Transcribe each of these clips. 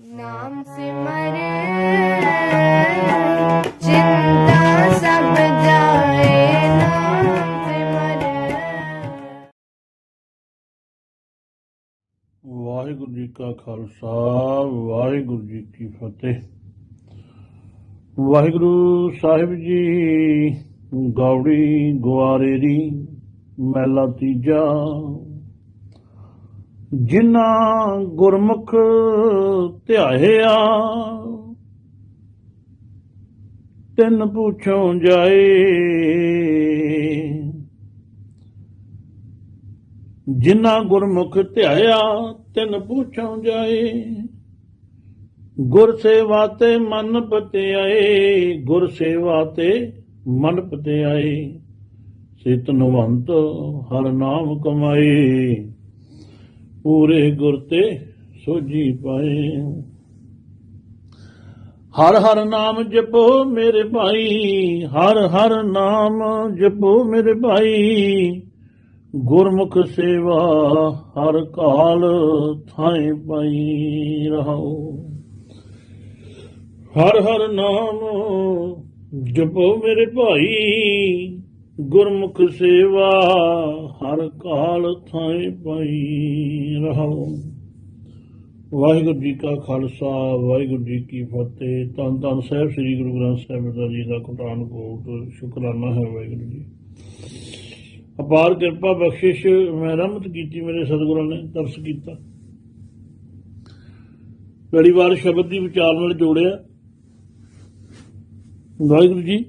ਨਾਮ ਸਿਮਰ, ਚਿੰਤਾ ਸਭ ਜਾਏ, ਨਾਮ ਸਿਮਰ। ਵਾਹਿਗੁਰੂ ਜੀ ਕਾ ਖਾਲਸਾ, ਵਾਹਿਗੁਰੂ ਜੀ ਕੀ ਫਤਿਹ। ਵਾਹਿਗੁਰੂ ਸਾਹਿਬ ਜੀ, ਗੌੜੀ ਗੁਆਰੇਰੀ ਮਹਿਲਾ ਤੀਜਾ ਜਿਨ੍ਹਾਂ ਗੁਰਮੁਖ ਧਿਆਇਆ, ਤਿੰਨ ਪੁੱਛੋਂ ਜਾਏ। ਜਿਨ੍ਹਾਂ ਗੁਰਮੁਖ ਧਿਆਇਆ, ਤਿਨ ਪੁੱਛੋਂ ਜਾਏ। ਗੁਰ ਸੇਵਾ ਤੇ ਮਨ ਪਤਿਆਏ, ਗੁਰ ਸੇਵਾ ਤੇ ਮਨ ਪਤਿਆਏ। ਸਿਤਨਵੰਤ ਹਰ ਨਾਮ ਕਮਾਏ। ਪੂਰੇ ਗੁਰ ਤੇ ਸੋਜੀ ਪਾਏ। ਹਰ ਹਰ ਨਾਮ ਜਪੋ ਮੇਰੇ ਭਾਈ, ਹਰ ਹਰ ਨਾਮ ਜਪੋ ਮੇਰੇ ਭਾਈ। ਗੁਰਮੁਖ ਸੇਵਾ ਹਰ ਕਾਲ ਥਾਏ ਪਾਈ ਰਹਾਓ ਹਰ ਹਰ ਨਾਮ ਜਪੋ ਮੇਰੇ ਭਾਈ ਗੁਰਮੁਖ ਸੇਵਾ ਹਰ ਕਾਲ ਥਾਏ ਪਾਈ ਰਹਾਓ ਵਾਹਿਗੁਰੂ ਜੀ ਕਾ ਖਾਲਸਾ, ਵਾਹਿਗੁਰੂ ਜੀ ਕੀ ਫਤਿਹ। ਧੰਨ ਧੰਨ ਸਾਹਿਬ, ਸ੍ਰੀ ਗੁਰੂ ਗ੍ਰੰਥ ਸਾਹਿਬ ਜੀ ਦਾ ਕੁਰਾਨ ਕੋਟ। ਸ਼ੁਕਰਾਨਾ ਹੈ ਵਾਹਿਗੁਰੂ ਜੀ। ਅਪਾਰ ਕਿਰਪਾ ਬਖਸ਼ਿਸ਼ ਮੈਂ ਰਹਿਮਤ ਕੀਤੀ ਮੇਰੇ ਸਤਿਗੁਰਾਂ ਨੇ, ਤਰਸ ਕੀਤਾ। ਬੜੀ ਵਾਰ ਸ਼ਬਦ ਦੀ ਵਿਚਾਰ ਨਾਲ ਜੋੜਿਆ। ਵਾਹਿਗੁਰੂ ਜੀ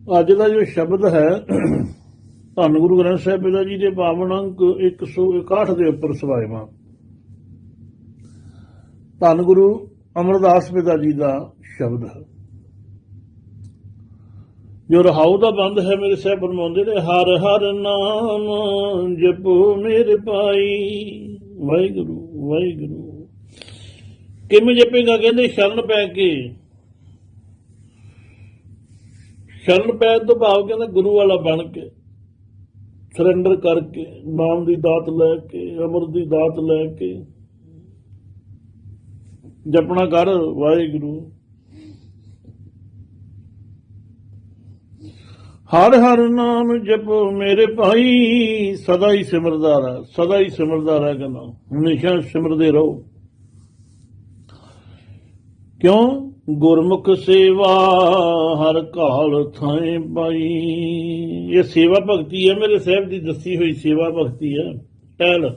ਅੱਜ ਦਾ ਜੋ ਸ਼ਬਦ ਹੈ, ਧੰਨ ਗੁਰੂ ਗ੍ਰੰਥ ਸਾਹਿਬ ਪਿਤਾ ਜੀ ਦੇ ਪਾਵਨ ਅੰਕ 161 ਦੇ ਉੱਪਰ ਸਵਾਇਮਾ ਧੰਨ ਗੁਰੂ ਅਮਰਦਾਸ ਪਿਤਾ ਜੀ ਦਾ ਸ਼ਬਦ ਹੈ। ਜੋ ਰਹਾਉ ਦਾ ਬੰਦ ਹੈ ਮੇਰੇ ਸਾਹਿਬ ਫਰਮਾਉਂਦੇ ਨੇ, ਹਰ ਹਰ ਨਾਮ ਜਪੋ ਮੇਰੇ ਭਾਈ ਵਾਹਿਗੁਰੂ ਵਾਹਿਗੁਰੂ। ਕਿਵੇਂ ਜਪੇਗਾ? ਕਹਿੰਦੇ, ਸ਼ਰਨ ਪੈ ਕੇ ਸ਼ਰਨ ਪੈਣ ਤੋਂ ਭਾਵ ਕਹਿੰਦਾ ਗੁਰੂ ਵਾਲਾ ਬਣ ਕੇ ਸਰੈਂਡਰ ਕਰਕੇ, ਨਾਮ ਦੀ ਦਾਤ ਲੈ ਕੇ, ਅਮਰ ਦੀ ਦਾਤ ਲੈ ਕੇ, ਜਪਣਾ ਕਰ ਵਾਹਿਗੁਰੂ। ਹਰ ਹਰ ਨਾਮ ਜਪੋ ਮੇਰੇ ਭਾਈ, ਸਦਾ ਹੀ ਸਿਮਰਦਾ ਰਹਿ, ਸਦਾ ਹੀ ਸਿਮਰਦਾ ਰਹਿ ਕਹਿੰਦਾ, ਹਮੇਸ਼ਾ ਸਿਮਰਦੇ ਰਹੋ। ਕਿਉਂ? ਗੁਰਮੁਖ ਸੇਵਾ ਹਰ ਕਾਲ ਥਾਏ ਪਾਈ। ਇਹ ਸੇਵਾ ਭਗਤੀ ਹੈ, ਮੇਰੇ ਸਾਹਿਬ ਦੀ ਦੱਸੀ ਹੋਈ ਸੇਵਾ ਭਗਤੀ ਹੈ। ਪਹਿਲ,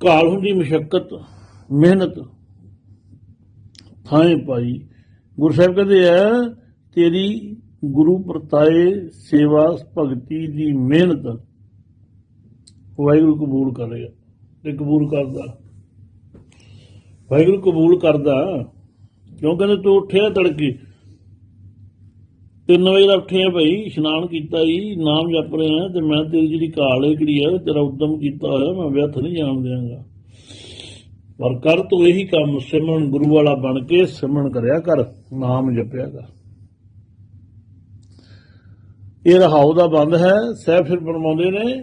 ਕਾਲ ਹੁੰਦੀ ਮੁਸ਼ਕਲ ਮਿਹਨਤ, ਥਾਏ ਪਾਈ। ਗੁਰੂ ਸਾਹਿਬ ਕਹਿੰਦੇ ਆ, ਤੇਰੀ ਗੁਰੂ ਪ੍ਰਤਾਏ ਸੇਵਾ ਭਗਤੀ ਦੀ ਮਿਹਨਤ ਵਾਹਿਗੁਰੂ ਕਬੂਲ ਕਰੇਗਾ ਤੇ ਕਬੂਲ ਕਰਦਾ। ਵਾਹਿਗੁਰੂ ਕਬੂਲ ਕਰਦਾ, ਕਿਉਂ ਕਹਿੰਦੇ ਤੂੰ ਉੱਠਿਆ ਤੜਕੇ? 3 ਵਜੇ ਦਾ ਉੱਠਿਆ ਭਾਈ, ਇਸ਼ਨਾਨ ਕੀਤਾ ਜੀ, ਨਾਮ ਜਪ ਰਿਹਾ ਤੇ ਮੈਂ ਤੇਰੀ ਜਿਹੜੀ ਕਾਲ ਹੈ ਕਿਹੜੀ ਹੈ, ਤੇਰਾ ਉਦਮ ਕੀਤਾ ਹੋਇਆ, ਮੈਂ ਵਿਅਥ ਨਹੀਂ ਜਾਣ ਦਿਆਂਗਾ। ਪਰ ਕਰ ਤੂੰ ਇਹੀ ਕੰਮ, ਸਿਮਰਨ ਗੁਰੂ ਵਾਲਾ ਬਣ ਕੇ ਸਿਮਰਨ ਕਰਿਆ ਕਰ, ਨਾਮ ਜਪਿਆ ਕਰ। ਇਹ ਰਹਾਉ ਦਾ ਬੰਦ ਹੈ ਸਹਿਬ ਫਿਰ ਫਰਮਾਉਂਦੇ ਨੇ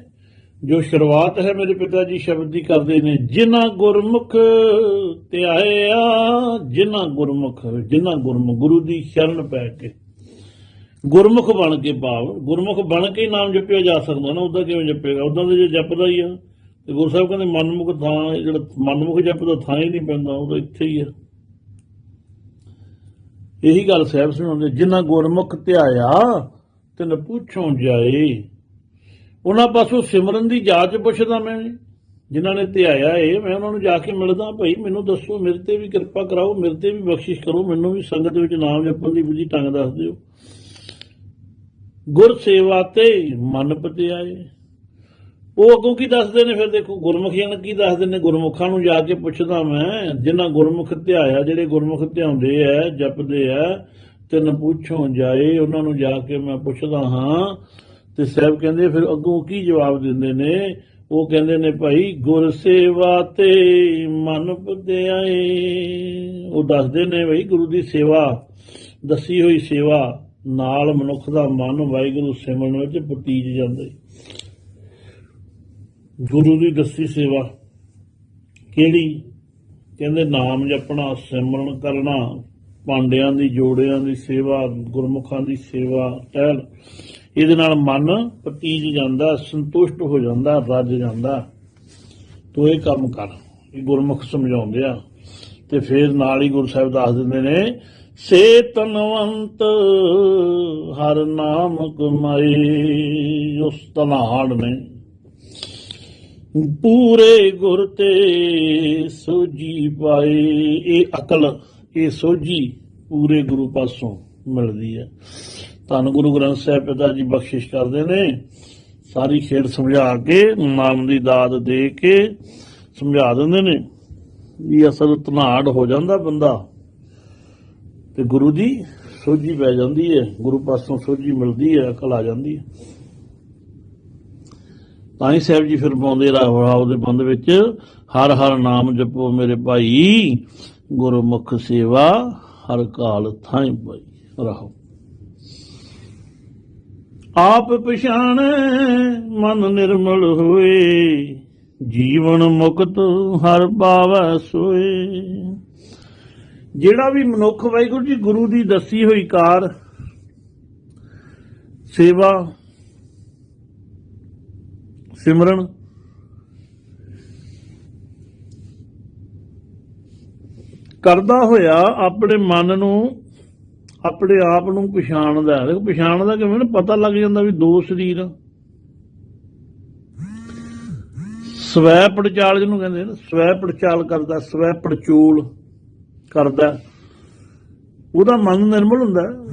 ਜੋ ਸ਼ੁਰੂਆਤ ਹੈ ਮੇਰੇ ਪਿਤਾ ਜੀ ਸ਼ਬਦ ਦੀ ਕਰਦੇ ਨੇ, ਜਿਨ੍ਹਾਂ ਗੁਰਮੁਖ ਧਿਆਇਆ ਜਿਨ੍ਹਾਂ ਗੁਰਮੁਖ ਜਿਨ੍ਹਾਂ ਗੁਰਮੁਖ ਗੁਰੂ ਦੀ ਸ਼ਰਨ ਪੈ ਕੇ। ਗੁਰਮੁਖ ਬਣ ਕੇ ਭਾਵ, ਗੁਰਮੁਖ ਬਣ ਕੇ ਨਾਮ ਜਪਿਆ ਜਾ ਸਕਦਾ ਨਾ ਉਦਾਂ ਕਿਵੇਂ ਜਪੇਗਾ? ਉਦਾਂ ਦੇ ਜੇ ਜਪਦਾ ਹੀ ਆ, ਤੇ ਗੁਰੂ ਸਾਹਿਬ ਕਹਿੰਦੇ ਮਨਮੁਖ ਥਾਂ, ਜਿਹੜਾ ਮਨਮੁਖ ਜਪਦਾ ਥਾਂ ਹੀ ਨਹੀਂ ਪੈਂਦਾ, ਉਹ ਤਾਂ ਇੱਥੇ ਹੀ ਆ। ਇਹੀ ਗੱਲ ਸਾਹਿਬ ਸੁਣਾਉਂਦੇ, ਜਿਨ੍ਹਾਂ ਗੁਰਮੁਖ ਧਿਆਇਆ ਤੈਨੂੰ ਪੁੱਛੋਂ ਜਾਏ ਉਹਨਾਂ ਪਾਸੋਂ ਸਿਮਰਨ ਦੀ ਜਾਂਚ ਪੁੱਛਦਾ ਮੈਂ ਜਿਨ੍ਹਾਂ ਨੇ ਧਿਆਇਆ ਏ ਮੈਂ ਉਹਨਾਂ ਨੂੰ ਜਾ ਕੇ ਮਿਲਦਾ, ਭਾਈ ਮੈਨੂੰ ਦੱਸੋ, ਮੇਰੇ ਤੇ ਵੀ ਕਿਰਪਾ ਕਰਾਓ, ਮੇਰੇ ਤੇ ਵੀ ਬਖਸ਼ਿਸ਼ ਕਰੋ, ਮੈਨੂੰ ਵੀ ਸੰਗਤ ਵਿੱਚ ਨਾਮ ਜਪਣ ਦੀ ਵਿਧੀ ਢੰਗ ਦੱਸ ਦਿਓ। ਗੁਰ ਸੇਵਾ ਤੇ ਮਨ ਪਤਿਆਏ ਉਹ ਅੱਗੋਂ ਕੀ ਦੱਸਦੇ ਨੇ ਫਿਰ? ਦੇਖੋ, ਗੁਰਮੁਖੀਆਂ ਨੂੰ ਕੀ ਦੱਸਦੇ ਨੇ? ਗੁਰਮੁਖਾਂ ਨੂੰ ਜਾ ਕੇ ਪੁੱਛਦਾ ਮੈਂ, ਜਿਨ੍ਹਾਂ ਗੁਰਮੁਖ ਧਿਆਇਆ, ਜਿਹੜੇ ਗੁਰਮੁਖ ਧਿਆਉਂਦੇ ਆ ਜਪਦੇ ਆ ਤੈਨੂੰ ਪੁੱਛੋਂ ਜਾਏ, ਉਹਨਾਂ ਨੂੰ ਜਾ ਕੇ ਮੈਂ ਪੁੱਛਦਾ ਹਾਂ ਤੇ ਸਾਹਿਬ ਕਹਿੰਦੇ, ਫਿਰ ਅੱਗੋਂ ਕੀ ਜਵਾਬ ਦਿੰਦੇ ਨੇ? ਉਹ ਕਹਿੰਦੇ ਨੇ, ਭਾਈ, ਗੁਰ ਸੇਵਾ ਤੇ ਮਨ ਪਤਿਆਏ। ਉਹ ਦੱਸਦੇ ਨੇ, ਭਾਈ, ਗੁਰੂ ਦੀ ਸੇਵਾ, ਦੱਸੀ ਹੋਈ ਸੇਵਾ ਨਾਲ ਮਨੁੱਖ ਦਾ ਮਨ ਵਾਹਿਗੁਰੂ ਸਿਮਰਨ ਵਿੱਚ ਪਤੀਜ ਜਾਂਦਾ ਹੈ। ਗੁਰੂ ਦੀ ਦੱਸੀ ਸੇਵਾ ਕਿਹੜੀ? ਕਹਿੰਦੇ, ਨਾਮ ਜਪਣਾ, ਸਿਮਰਨ ਕਰਨਾ, ਪਾਂਡਿਆਂ ਦੀ ਜੋੜਿਆਂ ਦੀ ਸੇਵਾ, ਗੁਰਮੁਖਾਂ ਦੀ ਸੇਵਾ, ਟਹਿਲ। ਇਹਦੇ ਨਾਲ ਮਨ ਪਤੀਜ ਜਾਂਦਾ, ਸੰਤੁਸ਼ਟ ਹੋ ਜਾਂਦਾ, ਰੱਜ ਜਾਂਦਾ। ਤੂੰ ਇਹ ਕੰਮ ਕਰ। ਇਹ ਗੁਰਮੁਖ ਸਮਝਾਉਂਦੇ ਆ। ਤੇ ਫਿਰ ਨਾਲ ਹੀ ਗੁਰੂ ਸਾਹਿਬ ਦੱਸ ਦਿੰਦੇ ਨੇ, ਸੇ ਤਨਵੰਤ ਹਰ ਨਾਮ ਕਮਾਈ ਉਸ ਤਨਾੜ ਨੇ। ਪੂਰੇ ਗੁਰ ਤੇ ਸੋਜੀ ਪਾਏ। ਇਹ ਅਕਲ, ਇਹ ਸੋਜੀ ਪੂਰੇ ਗੁਰੂ ਪਾਸੋਂ ਮਿਲਦੀ ਹੈ। ਧੰਨ ਗੁਰੂ ਗ੍ਰੰਥ ਸਾਹਿਬ ਪਿਤਾ ਜੀ ਬਖਸ਼ਿਸ਼ ਕਰਦੇ ਨੇ। ਸਾਰੀ ਖੇਡ ਸਮਝਾ ਕੇ ਨਾਮ ਦੀ ਦਾਤ ਦੇ ਕੇ ਸਮਝਾ ਦਿੰਦੇ ਨੇ ਵੀ ਅਸਲ ਧਨਾੜ ਹੋ ਜਾਂਦਾ ਬੰਦਾ। ਤੇ ਗੁਰੂ ਦੀ ਸੋਝੀ ਪੈ ਜਾਂਦੀ ਹੈ, ਗੁਰੂ ਪਾਸੋਂ ਸੋਝੀ ਮਿਲਦੀ ਹੈ, ਅਕਲ ਆ ਜਾਂਦੀ ਹੈ। ਤਾਂ ਹੀ ਸਾਹਿਬ ਜੀ ਫਿਰ ਪਾਉਂਦੇ ਰਾਹ ਦੇ ਬੰਦ ਵਿੱਚ, ਹਰ ਹਰ ਨਾਮ ਜਪੋ ਮੇਰੇ ਭਾਈ, ਗੁਰਮੁਖ ਸੇਵਾ ਹਰ ਕਾਲ ਥਾਈ ਪਾਈ ਰਹੋ ਆਪ ਪਛਾਣ, ਮਨ ਨਿਰਮਲ ਹੋਏ। ਜੀਵਨ ਮੁਕਤ, ਹਰ ਪਾਵੈ ਸੋਏ। ਜਿਹੜਾ ਵੀ ਮਨੁੱਖ ਵਾਹਿਗੁਰੂ ਜੀ ਗੁਰੂ ਦੀ ਦੱਸੀ ਹੋਈ ਕਾਰ, ਸੇਵਾ, ਸਿਮਰਨ, ਕਰਦਾ ਹੋਇਆ ਆਪਣੇ ਮਨ ਨੂੰ ਆਪਣੇ ਆਪ ਨੂੰ ਪਛਾਣਦਾ ਹੈ। ਦੇਖੋ, ਪਛਾਣਦਾ ਕਿਵੇਂ ਪਤਾ ਲੱਗ ਜਾਂਦਾ ਵੀ ਦੋ ਸਰੀਰ ਆ। ਸਵੈ ਪੜਚਾਲ ਜਿਹਨੂੰ ਕਹਿੰਦੇ ਨੇ, ਸਵੈ ਪੜਚਾਲ ਕਰਦਾ, ਸਵੈ ਪੜਚੂਲ ਕਰਦਾ। ਉਹਦਾ ਮਨ ਨਿਰਮਲ ਹੁੰਦਾ।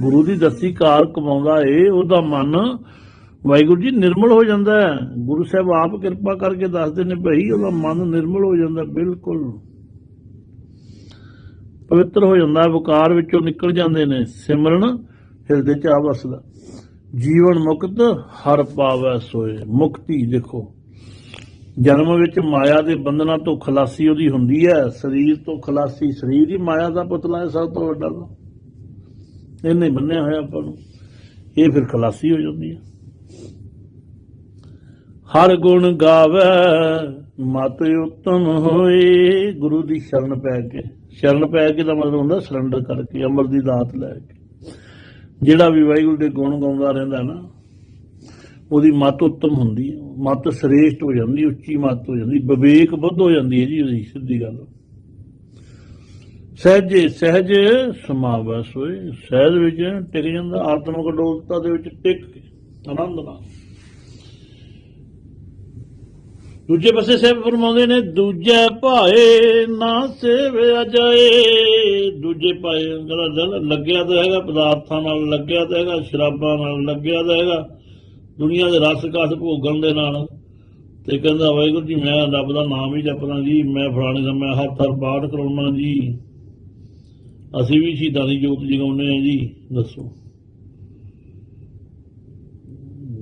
ਗੁਰੂ ਦੀ ਦੱਸੀ ਕਾਰ ਕਮਾਉਂਦਾ ਏ, ਉਹਦਾ ਮਨ ਵਾਹਿਗੁਰੂ ਜੀ ਨਿਰਮਲ ਹੋ ਜਾਂਦਾ ਹੈ। ਗੁਰੂ ਸਾਹਿਬ ਆਪ ਕਿਰਪਾ ਕਰਕੇ ਦੱਸਦੇ ਨੇ ਭਈ, ਉਹਦਾ ਮਨ ਨਿਰਮਲ ਹੋ ਜਾਂਦਾ, ਬਿਲਕੁਲ। ਪਵਿੱਤਰ ਹੋ ਜਾਂਦਾ, ਵਿਕਾਰ ਵਿੱਚੋਂ ਨਿਕਲ ਜਾਂਦੇ ਨੇ, ਸਿਮਰਨ ਹਿਰਦੇ ਚ ਆ ਵਸਦਾ। ਜੀਵਨ ਮੁਕਤ, ਹਰ ਪਾਵੈ ਸੋਏ। ਮੁਕਤੀ ਦੇਖੋ, ਜਨਮ ਵਿੱਚ ਮਾਇਆ ਦੇ ਬੰਧਨਾਂ ਤੋਂ ਖਲਾਸੀ ਉਹਦੀ ਹੁੰਦੀ ਹੈ। ਸਰੀਰ ਤੋਂ ਖਲਾਸੀ, ਸਰੀਰ ਹੀ ਮਾਇਆ ਦਾ ਪੁਤਲਾ ਹੈ ਸਭ ਤੋਂ ਵੱਡਾ ਇਹਨੇ ਬੰਨਿਆ ਹੋਇਆ ਆਪਾਂ ਨੂੰ। ਇਹ ਫਿਰ ਖਲਾਸੀ ਹੋ ਜਾਂਦੀ ਹੈ। ਹਰ ਗੁਣ ਗਾਵੇ, ਮਤ ਉਤਮ ਹੋਏ। ਗੁਰੂ ਦੀ ਸ਼ਰਨ ਪੈ ਕੇ, ਸ਼ਰਨ ਪੈ ਕੇ ਦਾ ਮਤਲਬ ਹੁੰਦਾ ਸਰੈਂਡਰ ਕਰਕੇ, ਅਮਰ ਦੀ ਦਾਤ ਲੈ ਕੇ। ਜਿਹੜਾ ਵੀ ਵਾਹਿਗੁਰੂ ਦੇ ਗੁਣ ਗਾਉਂਦਾ ਰਹਿੰਦਾ ਨਾ, ਉਹਦੀ ਮਤ ਉੱਤਮ ਹੁੰਦੀ ਹੈ। ਮਤ ਸ੍ਰੇਸ਼ਟ ਹੋ ਜਾਂਦੀ, ਉੱਚੀ ਮਤ ਹੋ ਜਾਂਦੀ, ਵਿਵੇਕ ਬੁੱਧ ਹੋ ਜਾਂਦੀ ਹੈ ਜੀ ਉਹਦੀ, ਸਿੱਧੀ ਗੱਲ। ਸਹਿਜੇ ਸਹਿਜ ਸਮਾਵਸ ਹੋਏ ਸਹਿਜ ਵਿੱਚ ਟਿਕ ਜਾਂਦਾ ਆਤਮਿਕ ਡੋਲਤਾ ਦੇ ਵਿੱਚ ਟਿਕ ਆਨੰਦ ਨਾਲ। ਦੂਜੇ ਪਾਸੇ ਸਾਹਿਬ ਫਰਮਾਉਂਦੇ ਨੇ, ਦੂਜੇ ਭਾਏ ਨਾ ਸੇਵਿਆ ਜਾਏ। ਦੂਜੇ ਭਾਏ ਜਿਹੜਾ ਦਿਲ ਲੱਗਿਆ ਤਾਂ ਹੈਗਾ, ਪਦਾਰਥਾਂ ਨਾਲ ਲੱਗਿਆ ਤਾਂ ਹੈਗਾ, ਸ਼ਰਾਬਾਂ ਨਾਲ ਲੱਗਿਆ ਤਾਂ ਹੈਗਾ। ਦੁਨੀਆ ਦੇ ਰਸ ਕਸ ਭੋਗਣ ਦੇ ਨਾਲ ਤੇ ਕਹਿੰਦਾ, ਵਾਹਿਗੁਰੂ ਜੀ, ਮੈਂ ਰੱਬ ਦਾ ਨਾਮ ਹੀ ਜਪਣਾ ਜੀ। ਮੈਂ ਫਲਾਣੇ ਦਾ, ਮੈਂ ਹਰ ਥਰ ਪਾਠ ਕਰਾਉਣਾ ਜੀ। ਅਸੀਂ ਵੀ ਸ਼ਹੀਦਾਂ ਦੀ ਜੋਤ ਜਗਾਉਣੇ ਆ ਜੀ, ਦੱਸੋ।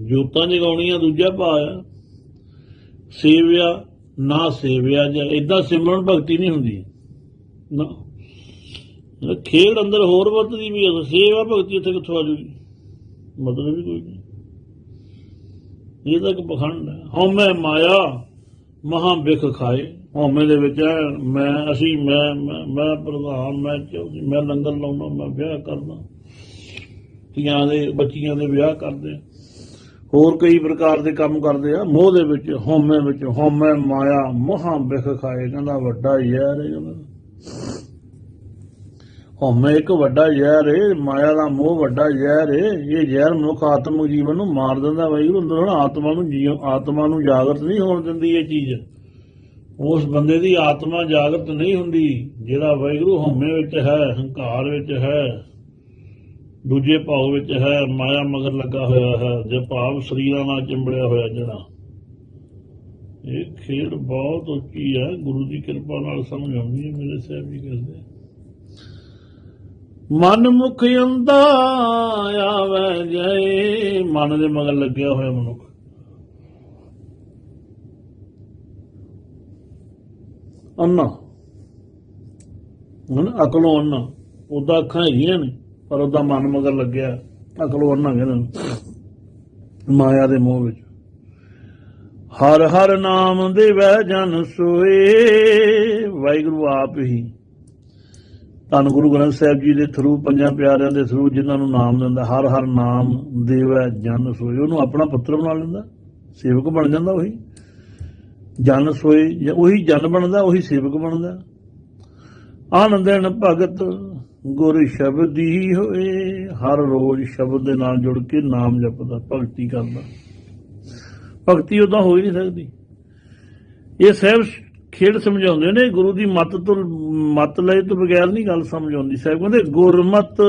ਜੋਤਾਂ ਜਗਾਉਣੀਆਂ ਦੂਜਾ ਭਾਅ ਆ ਸੇਵਿਆ ਨਾ ਸੇਵਿਆ ਜਾਂ ਇਦਾਂ ਸਿਮਰਨ ਭਗਤੀ ਨਹੀਂ ਹੁੰਦੀ। ਨਾ। ਖੇਡ ਅੰਦਰ ਹੋਰ ਵਰਤਦੀ ਵੀ ਹੈ ਸੇਵਾ ਭਗਤੀ ਉੱਥੇ ਕਿੱਥੋਂ ਆ ਜੂਗੀ? ਮਤਲਬ ਵੀ ਕੋਈ ਨਹੀਂ। ਇਹ ਤਾਂ ਇੱਕ ਪਖੰਡ ਹੈ। ਹਉਮੈ ਮਾਇਆ ਮਹਾ ਵਿਖ ਖਾਏ। ਹਉਮੈ ਦੇ ਵਿੱਚ ਹੈ, ਮੈਂ ਅਸੀਂ ਮੈਂ ਮੈਂ ਮੈਂ ਪ੍ਰਧਾਨ ਮੈਂ ਚੌਧਰੀ ਮੈਂ ਲੰਗਰ ਲਾਉਣਾ ਮੈਂ ਵਿਆਹ ਕਰਨਾ। ਧੀਆਂ ਦੇ ਬੱਚੀਆਂ ਦੇ ਵਿਆਹ ਕਰਦੇ। ਹੋਰ ਕਈ ਪ੍ਰਕਾਰ ਦੇ ਕੰਮ ਕਰਦੇ ਆ, ਮੋਹ ਦੇ ਵਿੱਚ, ਹਉਮੈ ਵਿੱਚ, ਹਉਮੈ, ਮਾਇਆ, ਮਹਾ ਬਿਖ ਖਾਏ, ਕਹਿੰਦਾ ਵੱਡਾ ਜ਼ਹਿਰ ਹੈ ਕਹਿੰਦਾ ਹਉਮੈ ਇੱਕ ਵੱਡਾ ਜ਼ਹਿਰ ਹੈ ਮਾਇਆ ਦਾ ਮੋਹ ਵੱਡਾ ਜ਼ਹਿਰ ਹੈ ਇਹ ਜ਼ਹਿਰ ਮਨੁੱਖ ਆਤਮਿਕ ਜੀਵਨ ਨੂੰ ਮਾਰ ਦਿੰਦਾ ਵਾਹਿਗੁਰੂ ਅੰਦਰੋਂ ਨਾ ਆਤਮਾ ਨੂੰ ਜੀਵ, ਆਤਮਾ ਨੂੰ ਜਾਗਰਤ ਨਹੀਂ ਹੋਣ ਦਿੰਦੀ ਇਹ ਚੀਜ਼। ਉਸ ਬੰਦੇ ਦੀ ਆਤਮਾ ਜਾਗਰਤ ਨਹੀਂ ਹੁੰਦੀ, ਜਿਹੜਾ ਵਾਹਿਗੁਰੂ ਹਉਮੈ ਵਿੱਚ ਹੈ, ਹੰਕਾਰ ਵਿੱਚ ਹੈ। ਦੂਜੇ ਭਾਵ ਵਿੱਚ ਹੈ, ਮਾਇਆ ਮਗਰ ਲੱਗਾ ਹੋਇਆ ਹੈ, ਜੇ ਭਾਵ ਸਰੀਰਾਂ ਨਾਲ ਚਿੰਬੜਿਆ ਹੋਇਆ ਜਿਹੜਾ ਇਹ ਖੇਡ ਬਹੁਤ ਉੱਚੀ ਹੈ, ਗੁਰੂ ਦੀ ਕਿਰਪਾ ਨਾਲ ਸਮਝ ਆਉਂਦੀ ਹੈ, ਮੇਰੇ ਸਾਹਿਬ ਜੀ ਕਹਿੰਦੇ ਮਨ ਮੁਖ ਅੰਦਾ ਆਵੇ ਜਾਏ ਮਨ ਦੇ ਮਗਰ ਲੱਗਿਆ ਹੋਇਆ ਮਨੁੱਖ। ਅੰਨਾ। ਹੁਣ ਅਕਲੋਂ ਅੰਨਾ, ਉਹਦਾ ਅੱਖਾਂ ਹੈਗੀਆਂ ਨੇ। ਪਰ ਉਹਦਾ ਮਨ ਮਗਰ ਲੱਗਿਆ। ਅਕਲ ਅੰਨਾ ਕਹਿੰਦੇ ਮਾਇਆ ਦੇ ਮੋਹ ਵਿੱਚ। ਹਰ ਹਰ ਨਾਮ ਦੇਵੈ ਜਨ ਸੋਏ, ਵਾਹਿਗੁਰੂ ਆਪ ਹੀ। ਧੰਨ ਗੁਰੂ ਗ੍ਰੰਥ ਸਾਹਿਬ ਜੀ ਦੇ ਥਰੂ ਪੰਜਾਂ ਪਿਆਰਿਆਂ ਦੇ ਥਰੂ ਜਿਨ੍ਹਾਂ ਨੂੰ ਨਾਮ ਦਿੰਦਾ, ਹਰ ਹਰ ਨਾਮ ਦੇਵੈ ਜਨ ਸੋਏ। ਉਹਨੂੰ ਆਪਣਾ ਪੁੱਤਰ ਬਣਾ ਲੈਂਦਾ, ਸੇਵਕ ਬਣ ਜਾਂਦਾ ਉਹੀ। ਜਨ ਸੋਏ ਜਾਂ ਉਹੀ ਜਨ ਬਣਦਾ, ਉਹੀ ਸੇਵਕ ਬਣਦਾ। ਆਨੰਦਨ ਭਗਤ ਗੁਰ ਸ਼ਬਦ ਹੀ ਹੋਏ, ਹਰ ਰੋਜ਼ ਸ਼ਬਦ ਦੇ ਨਾਲ ਜੁੜ ਕੇ ਨਾਮ ਜਪਦਾ, ਭਗਤੀ ਕਰਦਾ। ਭਗਤੀ ਉਦਾਂ ਹੋ ਹੀ ਨਹੀਂ ਸਕਦੀ। ਇਹ ਸਹਿਬ ਖੇਡ ਸਮਝਾਉਂਦੇ ਨੇ, ਗੁਰੂ ਦੀ ਮੱਤ ਤੋਂ, ਮੱਤ ਲਏ ਤੋਂ ਬਗੈਰ ਨਹੀਂ ਗੱਲ ਸਮਝ ਆਉਂਦੀ ਸਾਹਿਬ ਕਹਿੰਦੇ, ਗੁਰਮਤ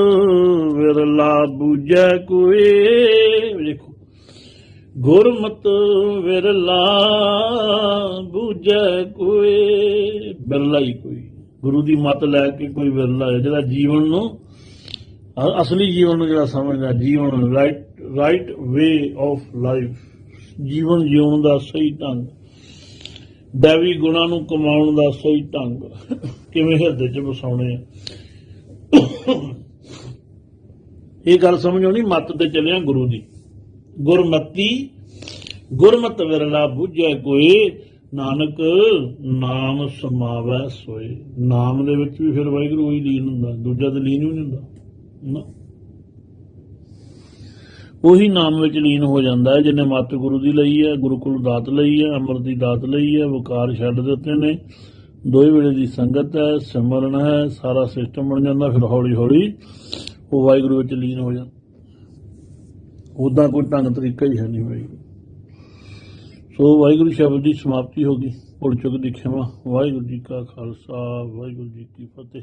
ਵਿਰਲਾ ਬੂਝੈ ਕੋਏ। ਦੇਖੋ ਗੁਰਮਤ ਵਿਰਲਾ ਬੂਝੈ ਕੋਏ ਬਿਰਲਾ ਹੀ ਕੋਈ। ਗੁਰੂ ਦੀ ਮੱਤ ਲੈ ਕੇ ਕੋਈ ਵਿਰਲਾ ਹੈ, ਜਿਹੜਾ ਜੀਵਨ ਨੂੰ ਅਸਲੀ ਜੀਵਨ ਨੂੰ ਜਿਹੜਾ ਸਮਝਦਾ, ਜੀਵਨ right right way of life ਜੀਵਨ ਜਿਉਣ ਦਾ ਸਹੀ ਢੰਗ ਦੇਵੀ ਗੁਣਾਂ ਨੂੰ ਕਮਾਉਣ ਦਾ ਸਹੀ ਢੰਗ, ਕਿਵੇਂ ਹਿਰਦੇ 'ਚ ਵਸਾਉਣੇ ਆ। ਇਹ ਗੱਲ ਸਮਝ ਆਉਣੀ, ਮੱਤ ਤੇ ਚੱਲਿਆ ਗੁਰੂ ਦੀ। ਗੁਰਮਤੀ, ਗੁਰਮਤ ਵਿਰਲਾ ਬੁੱਝੈ ਕੋਈ ਨਾਨਕ, ਨਾਮ ਸਮਾਵੈ ਸੋਏ। ਨਾਮ ਦੇ ਵਿੱਚ ਵੀ ਫਿਰ ਵਾਹਿਗੁਰੂ ਹੀ ਲੀਨ ਹੁੰਦਾ, ਦੂਜਾ ਤੇ ਲੀਨ ਹੀ ਨਹੀਂ ਹੁੰਦਾ ਉਹੀ ਨਾਮ ਵਿੱਚ ਲੀਨ ਹੋ ਜਾਂਦਾ ਹੈ, ਜਿਹਨੇ ਮੱਤ ਗੁਰੂ ਦੀ ਲਈ ਹੈ ਗੁਰੂਕੁਲ ਦਾਤ ਲਈ ਹੈ, ਅੰਮ੍ਰਿਤ ਦੀ ਦਾਤ ਲਈ ਹੈ, ਵਕਾਰ ਛੱਡ ਦਿੱਤੇ ਨੇ। ਦੋਏ ਵੇਲੇ ਦੀ ਸੰਗਤ ਹੈ, ਸਿਮਰਨ ਹੈ, ਸਾਰਾ ਸਿਸਟਮ ਬਣ ਜਾਂਦਾ, ਫਿਰ ਹੌਲੀ ਹੌਲੀ ਉਹ ਵਾਹਿਗੁਰੂ ਵਿੱਚ ਲੀਨ ਹੋ ਜਾਂਦਾ। ਉਦਾਂ ਕੋਈ ਢੰਗ ਤਰੀਕਾ ਹੀ ਹੈ ਨਹੀਂ ਵਾਹਿਗੁਰੂ। ਸੋ ਵਾਹਿਗੁਰੂ ਸ਼ਬਦ ਦੀ ਸਮਾਪਤੀ ਹੋ ਗਈ ਭੁੱਲ ਚੁੱਕ ਦੇਖਿਆ ਖਿਮਾ ਵਾਹਿਗੁਰੂ ਜੀ ਕਾ ਖਾਲਸਾ ਵਾਹਿਗੁਰੂ ਜੀ ਕੀ ਫਤਿਹ।